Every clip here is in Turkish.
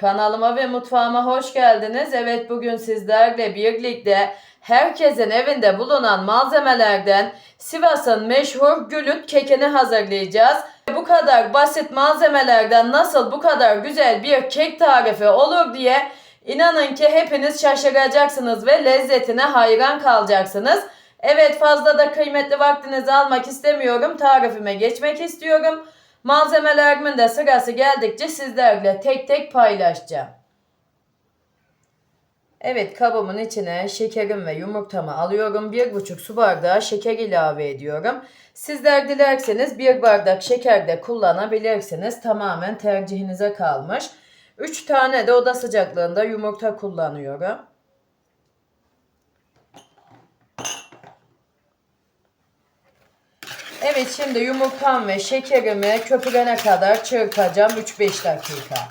Kanalıma ve mutfağıma hoş geldiniz. Evet bugün sizlerle birlikte herkesin evinde bulunan malzemelerden Sivas'ın meşhur gülüt kekini hazırlayacağız. Bu kadar basit malzemelerden nasıl bu kadar güzel bir kek tarifi olur diye inanın ki hepiniz şaşıracaksınız ve lezzetine hayran kalacaksınız. Evet fazla da kıymetli vaktinizi almak istemiyorum. Tarifime geçmek istiyorum. Malzemelerimin de sırası geldikçe sizlerle tek tek paylaşacağım. Evet kabımın içine şekerim ve yumurtamı alıyorum. Bir buçuk su bardağı şeker ilave ediyorum. Sizler dilerseniz bir bardak şeker de kullanabilirsiniz. Tamamen tercihinize kalmış. 3 tane de oda sıcaklığında yumurta kullanıyorum. Evet şimdi yumurtam ve şekerimi köpürene kadar çırpacağım 3-5 dakika.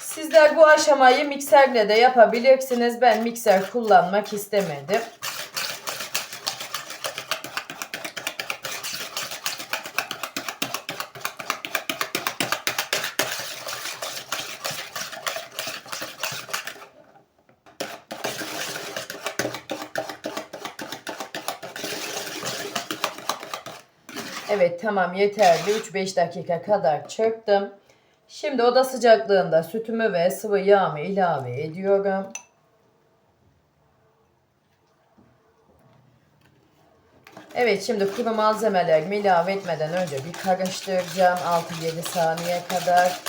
Sizler bu aşamayı mikserle de yapabilirsiniz. Ben mikser kullanmak istemedim. Evet tamam yeterli. 3-5 dakika kadar çırptım. Şimdi oda sıcaklığında sütümü ve sıvı yağımı ilave ediyorum. Evet şimdi kuru malzemelerimi ilave etmeden önce bir karıştıracağım 6-7 saniye kadar.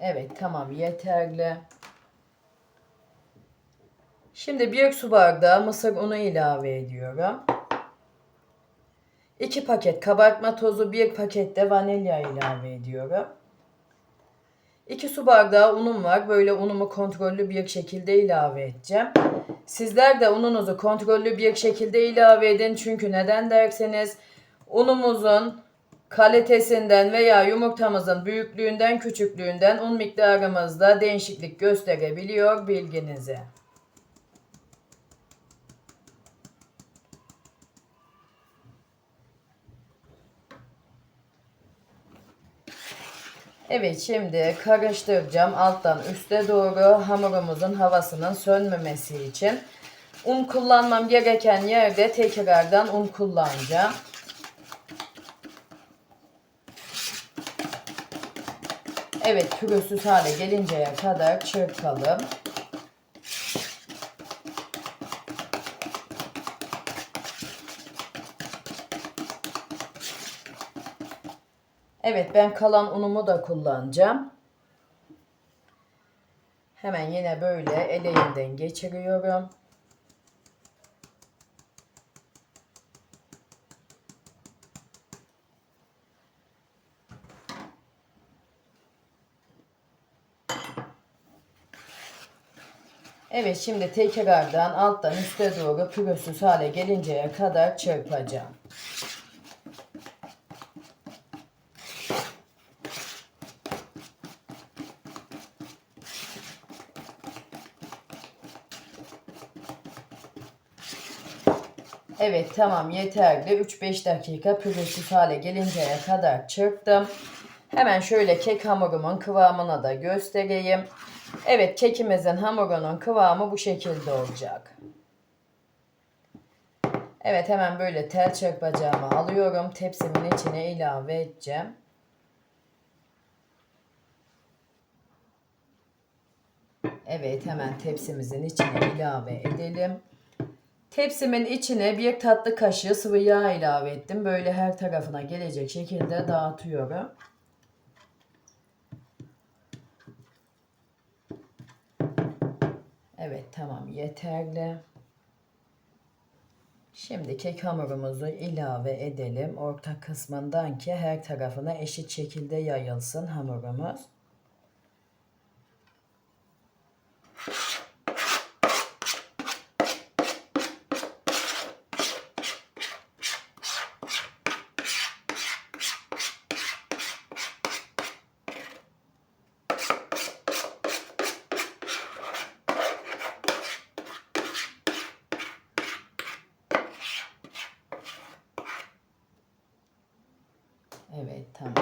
Evet tamam yeterli. Şimdi bir su bardağı mısır unu ilave ediyorum. 2 paket kabartma tozu, 1 paket de vanilya ilave ediyorum. 2 su bardağı unum var. Böyle unumu kontrollü bir şekilde ilave edeceğim. Sizler de ununuzu kontrollü bir şekilde ilave edin. Çünkü neden derseniz unumuzun kalitesinden veya yumurtamızın büyüklüğünden küçüklüğünden un miktarımızda değişiklik gösterebiliyor bilginize. Evet şimdi karıştıracağım alttan üste doğru hamurumuzun havasının sönmemesi için. Un kullanmam gereken yerde tekrardan un kullanacağım. Evet pürüzsüz hale gelinceye kadar çırpalım. Evet ben kalan unumu da kullanacağım. Hemen yine böyle eleğimden geçiriyorum. Evet şimdi tekrardan alttan üste doğru pürüzsüz hale gelinceye kadar çırpacağım. Evet tamam yeterli. 3-5 dakika pürüzsüz hale gelinceye kadar çırptım. Hemen şöyle kek hamurumun kıvamına da göstereyim. Evet kekimizin hamurunun kıvamı bu şekilde olacak. Evet hemen böyle tel çırpacağımı alıyorum. Tepsimin içine ilave edeceğim. Evet hemen tepsimizin içine ilave edelim. Tepsimin içine bir tatlı kaşığı sıvı yağ ilave ettim. Böyle her tarafına gelecek şekilde dağıtıyorum. Evet tamam yeterli. Şimdi kek hamurumuzu ilave edelim. Orta kısmından ki her tarafına eşit şekilde yayılsın hamurumuz. Tamam.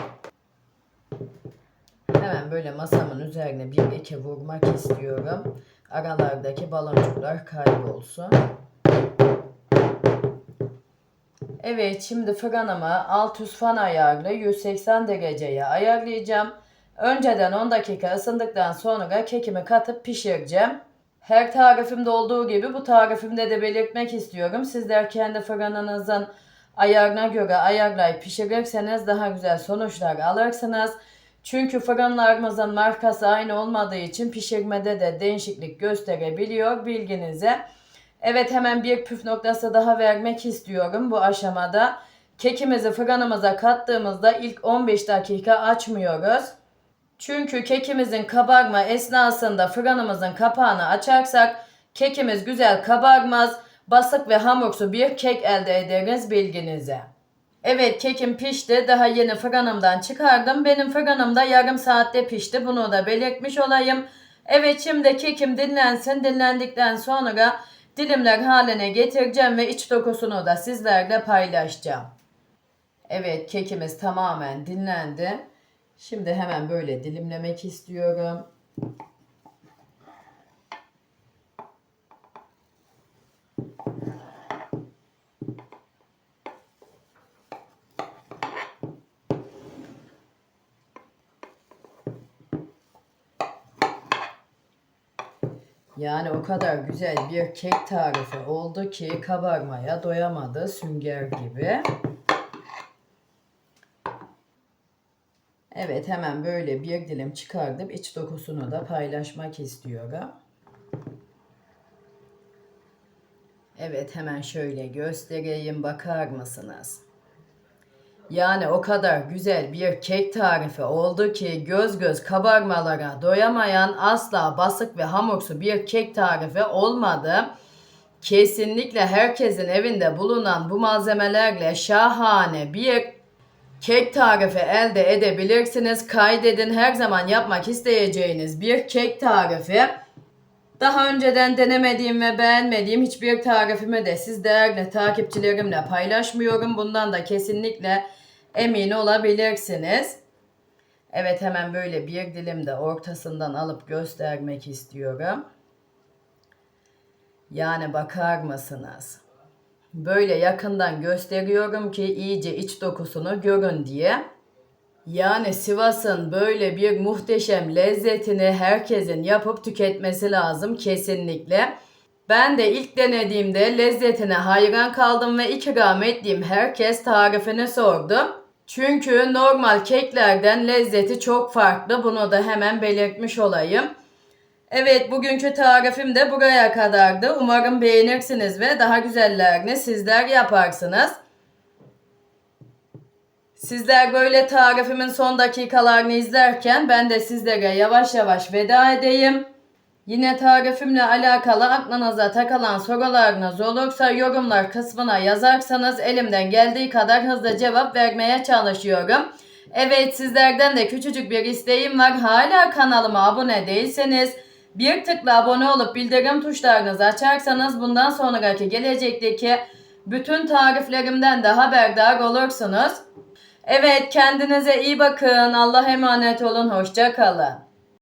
Hemen böyle masamın üzerine bir iki vurmak istiyorum. Aralardaki baloncuklar kaybolsun. Evet şimdi fırınımı alt üst fan ayarlı 180 dereceye ayarlayacağım. Önceden 10 dakika ısındıktan sonra kekimi katıp pişireceğim. Her tarifimde olduğu gibi bu tarifimde de belirtmek istiyorum. Sizler kendi fırınınızın ayarına göre ayarlayıp pişirirseniz daha güzel sonuçlar alırsınız. Çünkü fırınlarımızın markası aynı olmadığı için pişirmede de değişiklik gösterebiliyor bilginize. Evet hemen bir püf noktası daha vermek istiyorum bu aşamada. Kekimizi fırınımıza kattığımızda ilk 15 dakika açmıyoruz. Çünkü kekimizin kabarma esnasında fırınımızın kapağını açarsak kekimiz güzel kabarmaz. Basık ve hamursu bir kek elde ederiz bilginize. Evet kekim pişti. Daha yeni fırınımdan çıkardım. Benim fırınımda yarım saatte pişti. Bunu da belirtmiş olayım. Evet şimdi kekim dinlensin. Dinlendikten sonra dilimler haline getireceğim ve iç dokusunu da sizlerle paylaşacağım. Evet kekimiz tamamen dinlendi. Şimdi hemen böyle dilimlemek istiyorum. Yani o kadar güzel bir kek tarifi oldu ki kabarmaya doyamadı sünger gibi. Evet hemen böyle bir dilim çıkardım. İç dokusunu da paylaşmak istiyorum. Evet hemen şöyle göstereyim bakar mısınız? Yani o kadar güzel bir kek tarifi oldu ki göz göz kabarmalara doyamayan asla basık ve hamursu bir kek tarifi olmadı. Kesinlikle herkesin evinde bulunan bu malzemelerle şahane bir kek tarifi elde edebilirsiniz. Kaydedin her zaman yapmak isteyeceğiniz bir kek tarifi. Daha önceden denemediğim ve beğenmediğim hiçbir tarifimi de siz değerli takipçilerimle paylaşmıyorum. Bundan da kesinlikle emin olabilirsiniz. Evet hemen böyle bir dilim de ortasından alıp göstermek istiyorum. Yani bakar mısınız? Böyle yakından gösteriyorum ki iyice iç dokusunu görün diye. Yani Sivas'ın böyle bir muhteşem lezzetini herkesin yapıp tüketmesi lazım kesinlikle. Ben de ilk denediğimde lezzetine hayran kaldım ve ikram ettiğim herkes tarifini sordu. Çünkü normal keklerden lezzeti çok farklı. Bunu da hemen belirtmiş olayım. Evet bugünkü tarifim de buraya kadardı. Umarım beğenirsiniz ve daha güzellerini sizler yaparsınız. Sizler böyle tarifimin son dakikalarını izlerken ben de sizlere yavaş yavaş veda edeyim. Yine tarifimle alakalı aklınıza takılan sorularınız olursa yorumlar kısmına yazarsanız elimden geldiği kadar hızlı cevap vermeye çalışıyorum. Evet sizlerden de küçücük bir isteğim var. Hala kanalıma abone değilseniz bir tıkla abone olup bildirim tuşlarınızı açarsanız bundan sonraki gelecekteki bütün tariflerimden de haberdar olursunuz. Evet kendinize iyi bakın. Allah emanet olun. Hoşça kalın.